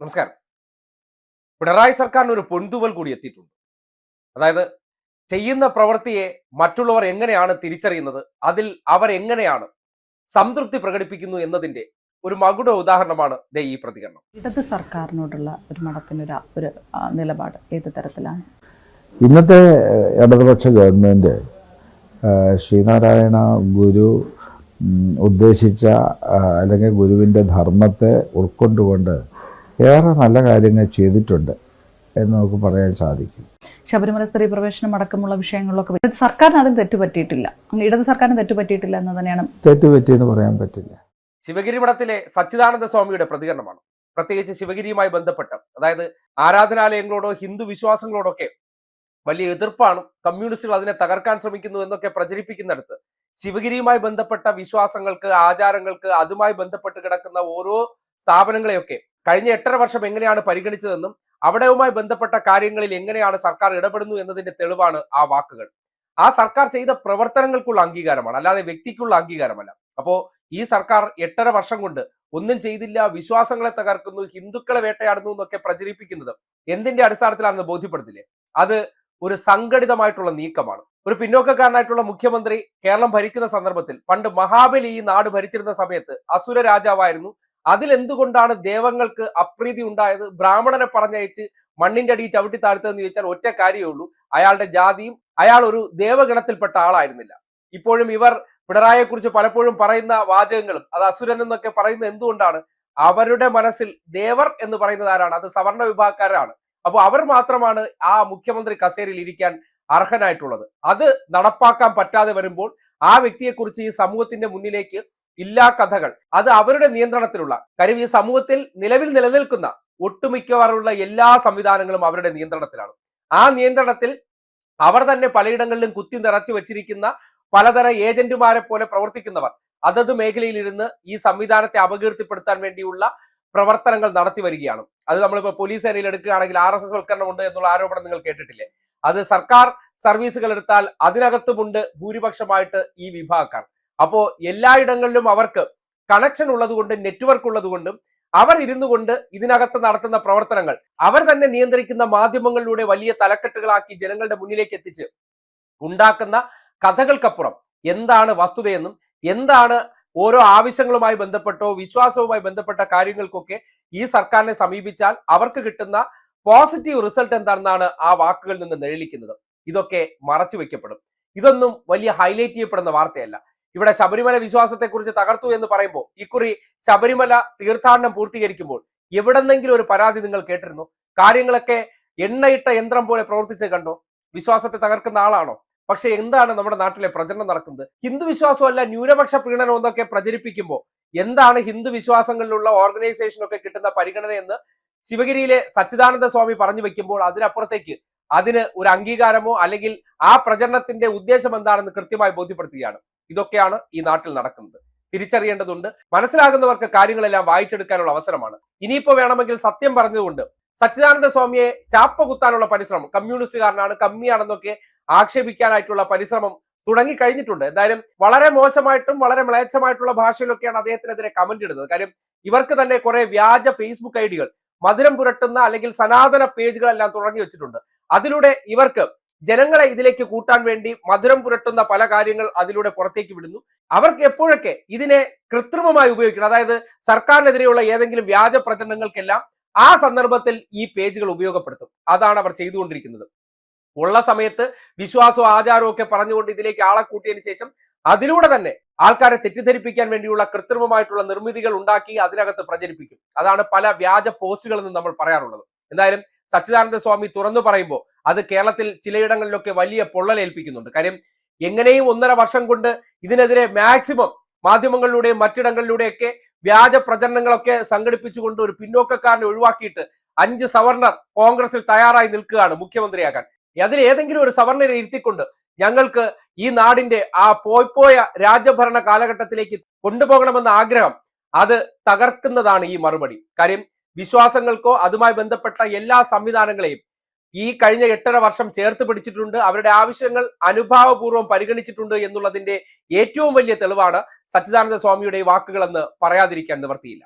നമസ്കാരം. പിണറായി സർക്കാരിന് ഒരു പൊൻതുവൽ കൂടി എത്തിയിട്ടുണ്ട്. അതായത് ചെയ്യുന്ന പ്രവൃത്തിയെ മറ്റുള്ളവർ എങ്ങനെയാണ് തിരിച്ചറിയുന്നത് അതിൽ അവർ എങ്ങനെയാണ് സംതൃപ്തി പ്രകടിപ്പിക്കുന്നു എന്നതിന്റെ ഒരു മകുട ഉദാഹരണമാണ് ദേ ഈ പ്രതികരണം. ഇടത് സർക്കാരിനോടുള്ള ഒരു മഠത്തിനൊരു ഒരു നിലപാട് ഏത് തരത്തിലാണ്? ഇന്നത്തെ ഇടതുപക്ഷ ഗവൺമെന്റ് ശ്രീനാരായണ ഗുരു ഉദ്ദേശിച്ച അല്ലെങ്കിൽ ഗുരുവിന്റെ ധർമ്മത്തെ ഉൾക്കൊണ്ടുകൊണ്ട് ഏറെ നല്ല കാര്യങ്ങൾ ചെയ്തിട്ടുണ്ട് എന്ന് നമുക്ക് പറയാൻ സാധിക്കും. ശബരിമല സ്ത്രീ പ്രവേശനം അടക്കമുള്ള വിഷയങ്ങളിലൊക്കെ ഇടത് സർക്കാരിന് അതിന് തെറ്റുപറ്റിയിട്ടില്ല ഇടത് സർക്കാരിന് തെറ്റുപറ്റിയിട്ടില്ല എന്ന് തന്നെയാണ് തെറ്റുപറ്റിയെന്ന് പറയാൻ പറ്റില്ല. ശിവഗിരി മഠത്തിലെ സച്ചിദാനന്ദ സ്വാമിയുടെ പ്രതികരണമാണ്. പ്രത്യേകിച്ച് ശിവഗിരിയുമായി ബന്ധപ്പെട്ട് അതായത് ആരാധനാലയങ്ങളോടോ ഹിന്ദു വിശ്വാസങ്ങളോടോ ഒക്കെ വലിയ എതിർപ്പാണ് കമ്മ്യൂണിസ്റ്റുകൾ അതിനെ തകർക്കാൻ ശ്രമിക്കുന്നു എന്നൊക്കെ പ്രചരിപ്പിക്കുന്നിടത്ത് ശിവഗിരിയുമായി ബന്ധപ്പെട്ട വിശ്വാസങ്ങൾക്ക് ആചാരങ്ങൾക്ക് അതുമായി ബന്ധപ്പെട്ട് കിടക്കുന്ന ഓരോ സ്ഥാപനങ്ങളെയൊക്കെ കഴിഞ്ഞ എട്ടര വർഷം എങ്ങനെയാണ് പരിഗണിച്ചതെന്നും അവിടവുമായി ബന്ധപ്പെട്ട കാര്യങ്ങളിൽ എങ്ങനെയാണ് സർക്കാർ ഇടപെടുന്നു എന്നതിന്റെ തെളിവാണ് ആ വാക്കുകൾ. ആ സർക്കാർ ചെയ്ത പ്രവർത്തനങ്ങൾക്കുള്ള അംഗീകാരമാണ് അല്ലാതെ വ്യക്തിക്കുള്ള അംഗീകാരമല്ല. അപ്പോ ഈ സർക്കാർ എട്ടര വർഷം കൊണ്ട് ഒന്നും ചെയ്തില്ല വിശ്വാസങ്ങളെ തകർക്കുന്നു ഹിന്ദുക്കളെ വേട്ടയാടുന്നു എന്നൊക്കെ പ്രചരിപ്പിക്കുന്നത് എന്തിന്റെ അടിസ്ഥാനത്തിലാണെന്ന് ബോധ്യപ്പെടുത്തില്ലേ അത് ഒരു സംഘടിതമായിട്ടുള്ള നീക്കമാണ്. ഒരു പിന്നോക്കക്കാരനായിട്ടുള്ള മുഖ്യമന്ത്രി കേരളം ഭരിക്കുന്ന സന്ദർഭത്തിൽ പണ്ട് മഹാബലി ഈ നാട് ഭരിച്ചിരുന്ന സമയത്ത് അസുര രാജാവായിരുന്നു. അതിൽ എന്തുകൊണ്ടാണ് ദേവങ്ങൾക്ക് അപ്രീതി ഉണ്ടായത്? ബ്രാഹ്മണനെ പറഞ്ഞയച്ച് മണ്ണിന്റെ അടിയിൽ ചവിട്ടി താഴ്ത്തതെന്ന് ചോദിച്ചാൽ ഒറ്റ കാര്യമേ ഉള്ളൂ. അയാളുടെ ജാതിയും അയാൾ ഒരു ദേവഗണത്തിൽപ്പെട്ട ആളായിരുന്നില്ല. ഇപ്പോഴും ഇവർ പിണറായിയെക്കുറിച്ച് പലപ്പോഴും പറയുന്ന വാചകങ്ങളും അത് അസുരൻ എന്നൊക്കെ പറയുന്നത് എന്തുകൊണ്ടാണ്? അവരുടെ മനസ്സിൽ ദേവർ എന്ന് പറയുന്നത് ആരാണ്? അത് സവർണ വിഭാഗക്കാരാണ്. അപ്പോൾ അവർ മാത്രമാണ് ആ മുഖ്യമന്ത്രി കസേരയിൽ ഇരിക്കാൻ അർഹനായിട്ടുള്ളത്. അത് നടപ്പാക്കാൻ പറ്റാതെ വരുമ്പോൾ ആ വ്യക്തിയെക്കുറിച്ച് ഈ സമൂഹത്തിന്റെ മുന്നിലേക്ക് ഇല്ലാ കഥകൾ. അത് അവരുടെ നിയന്ത്രണത്തിലുള്ള. കാര്യം ഈ സമൂഹത്തിൽ നിലവിൽ നിലനിൽക്കുന്ന ഒട്ടുമിക്കവാറുള്ള എല്ലാ സംവിധാനങ്ങളും അവരുടെ നിയന്ത്രണത്തിലാണ്. ആ നിയന്ത്രണത്തിൽ അവർ തന്നെ പലയിടങ്ങളിലും കുത്തി നിറച്ചു വെച്ചിരിക്കുന്ന പലതരം ഏജന്റുമാരെ പോലെ പ്രവർത്തിക്കുന്നവർ. അതത് മേഖലയിലിരുന്ന് ഈ സംവിധാനത്തെ അപകീർത്തിപ്പെടുത്താൻ വേണ്ടിയുള്ള പ്രവർത്തനങ്ങൾ നടത്തി വരികയാണ്. അത് നമ്മളിപ്പോ പോലീസ് സേനയിൽ എടുക്കുകയാണെങ്കിൽ ആർ എസ് എസ് വൽക്കരണം ഉണ്ട് എന്നുള്ള ആരോപണം നിങ്ങൾ കേട്ടിട്ടില്ലേ? അത് സർക്കാർ സർവീസുകൾ എടുത്താൽ അതിനകത്തുമുണ്ട് ഭൂരിപക്ഷമായിട്ട് ഈ വിഭാഗക്കാർ. അപ്പോ എല്ലായിടങ്ങളിലും അവർക്ക് കണക്ഷൻ ഉള്ളതുകൊണ്ടും നെറ്റ്വർക്ക് ഉള്ളതുകൊണ്ടും അവർ ഇരുന്നു കൊണ്ട് ഇതിനകത്ത് നടത്തുന്ന പ്രവർത്തനങ്ങൾ അവർ തന്നെ നിയന്ത്രിക്കുന്ന മാധ്യമങ്ങളിലൂടെ വലിയ തലക്കെട്ടുകളാക്കി ജനങ്ങളുടെ മുന്നിലേക്ക് എത്തിച്ച് ഉണ്ടാക്കുന്ന കഥകൾക്കപ്പുറം എന്താണ് വസ്തുതയെന്നും എന്താണ് ഓരോ ആവശ്യങ്ങളുമായി ബന്ധപ്പെട്ടോ വിശ്വാസവുമായി ബന്ധപ്പെട്ട കാര്യങ്ങൾക്കൊക്കെ ഈ സർക്കാരിനെ സമീപിച്ചാൽ അവർക്ക് കിട്ടുന്ന പോസിറ്റീവ് റിസൾട്ട് എന്താണെന്നാണ് ആ വാക്കുകളിൽ നിന്ന് നിഴലിക്കുന്നത്. ഇതൊക്കെ മറച്ചു വെക്കപ്പെടും. ഇതൊന്നും വലിയ ഹൈലൈറ്റ് ചെയ്യപ്പെടുന്ന വാർത്തയല്ല. ഇവിടെ ശബരിമല വിശ്വാസത്തെക്കുറിച്ച് തകർത്തു എന്ന് പറയുമ്പോൾ ഇക്കുറി ശബരിമല തീർത്ഥാടനം പൂർത്തീകരിക്കുമ്പോൾ എവിടെന്നെങ്കിലും ഒരു പരാതി നിങ്ങൾ കേട്ടിരുന്നു? കാര്യങ്ങളൊക്കെ എണ്ണയിട്ട യന്ത്രം പോലെ പ്രവർത്തിച്ച് കണ്ടോ? വിശ്വാസത്തെ തകർക്കുന്ന ആളാണോ? പക്ഷെ എന്താണ് നമ്മുടെ നാട്ടിലെ പ്രചരണം നടക്കുന്നത്? ഹിന്ദു വിശ്വാസമല്ല ന്യൂനപക്ഷ പ്രീണനം എന്നൊക്കെ പ്രചരിപ്പിക്കുമ്പോൾ എന്താണ് ഹിന്ദു വിശ്വാസങ്ങളിലുള്ള ഓർഗനൈസേഷനൊക്കെ കിട്ടുന്ന പരിഗണന എന്ന് ശിവഗിരിയിലെ സച്ചിദാനന്ദ സ്വാമി പറഞ്ഞു വെക്കുമ്പോൾ അതിനപ്പുറത്തേക്ക് അതിന് ഒരു അംഗീകാരമോ അല്ലെങ്കിൽ ആ പ്രചരണത്തിന്റെ ഉദ്ദേശം എന്താണെന്ന് കൃത്യമായി ബോധ്യപ്പെടുത്തുകയാണ്. ഇതൊക്കെയാണ് ഈ നാട്ടിൽ നടക്കുന്നത്. തിരിച്ചറിയേണ്ടതുണ്ട്. മനസ്സിലാകുന്നവർക്ക് കാര്യങ്ങളെല്ലാം വായിച്ചെടുക്കാനുള്ള അവസരമാണ്. ഇനിയിപ്പോ വേണമെങ്കിൽ സത്യം പറഞ്ഞതുകൊണ്ട് സച്ചിദാനന്ദ സ്വാമിയെ ചാപ്പ കുത്താനുള്ള പരിശ്രമം കമ്മ്യൂണിസ്റ്റുകാരനാണ് കമ്മിയാണെന്നൊക്കെ ആക്ഷേപിക്കാനായിട്ടുള്ള പരിശ്രമം തുടങ്ങി കഴിഞ്ഞിട്ടുണ്ട് എന്തായാലും വളരെ മോശമായിട്ടും വളരെ മ്ലേച്ഛമായിട്ടുള്ള ഭാഷയിലൊക്കെയാണ് അദ്ദേഹത്തിനെതിരെ കമന്റ് ഇടുന്നത്. കാര്യം ഇവർക്ക് തന്നെ കുറെ വ്യാജ ഫേസ്ബുക്ക് ഐഡികൾ മധുരം പുരട്ടുന്ന അല്ലെങ്കിൽ സനാതന പേജുകളെല്ലാം തുടങ്ങി വെച്ചിട്ടുണ്ട്. അതിലൂടെ ഇവർക്ക് ജനങ്ങളെ ഇതിലേക്ക് കൂട്ടാൻ വേണ്ടി മധുരം പുരട്ടുന്ന പല കാര്യങ്ങൾ അതിലൂടെ പുറത്തേക്ക് വിടുന്നു. അവർക്ക് എപ്പോഴൊക്കെ ഇതിനെ കൃത്രിമമായി ഉപയോഗിക്കണം? അതായത് സർക്കാരിനെതിരെയുള്ള ഏതെങ്കിലും വ്യാജ പ്രചരണങ്ങൾക്കെല്ലാം ആ സന്ദർഭത്തിൽ ഈ പേജുകൾ ഉപയോഗപ്പെടുത്തും. അതാണ് അവർ ചെയ്തുകൊണ്ടിരിക്കുന്നത്. ഉള്ള സമയത്ത് വിശ്വാസവും ആചാരവും ഒക്കെ പറഞ്ഞുകൊണ്ട് ഇതിലേക്ക് ആളെ കൂട്ടിയതിനു ശേഷം അതിലൂടെ തന്നെ ആൾക്കാരെ തെറ്റിദ്ധരിപ്പിക്കാൻ വേണ്ടിയുള്ള കൃത്രിമമായിട്ടുള്ള നിർമ്മിതികൾ ഉണ്ടാക്കി അതിനകത്ത് പ്രചരിപ്പിക്കും. അതാണ് പല വ്യാജ പോസ്റ്റുകളിൽ നിന്ന് നമ്മൾ പറയാറുള്ളത്. എന്തായാലും സച്ചിദാനന്ദ സ്വാമി തുറന്നു പറയുമ്പോൾ അത് കേരളത്തിൽ ചിലയിടങ്ങളിലൊക്കെ വലിയ പൊള്ളലേൽപ്പിക്കുന്നുണ്ട് കാര്യം എങ്ങനെയും ഒന്നര വർഷം കൊണ്ട് ഇതിനെതിരെ മാക്സിമം മാധ്യമങ്ങളിലൂടെയും മറ്റിടങ്ങളിലൂടെയൊക്കെ വ്യാജ പ്രചരണങ്ങളൊക്കെ സംഘടിപ്പിച്ചുകൊണ്ട് ഒരു പിന്നോക്കക്കാരനെ ഒഴിവാക്കിയിട്ട് അഞ്ച് സവർണർ കോൺഗ്രസിൽ തയ്യാറായി നിൽക്കുകയാണ് മുഖ്യമന്ത്രിയാകാൻ. അതിൽ ഏതെങ്കിലും ഒരു സവർണരെ ഇരുത്തിക്കൊണ്ട് ഞങ്ങൾക്ക് ഈ നാടിന്റെ ആ പോയ്പോയ രാജ്യഭരണ കാലഘട്ടത്തിലേക്ക് കൊണ്ടുപോകണമെന്ന ആഗ്രഹം അത് തകർക്കുന്നതാണ് ഈ മറുപടി. കാര്യം വിശ്വാസങ്ങൾക്കോ അതുമായി ബന്ധപ്പെട്ട എല്ലാ സംവിധാനങ്ങളെയും ഈ കഴിഞ്ഞ എട്ടര വർഷം ചേർത്ത് പിടിച്ചിട്ടുണ്ട്. അവരുടെ ആവശ്യങ്ങൾ അനുഭാവപൂർവം പരിഗണിച്ചിട്ടുണ്ട് എന്നുള്ളതിന്റെ ഏറ്റവും വലിയ തെളിവാണ് സച്ചിദാനന്ദ സ്വാമിയുടെ വാക്കുകളെന്ന് പറയാതിരിക്കാൻ നിവർത്തിയില്ല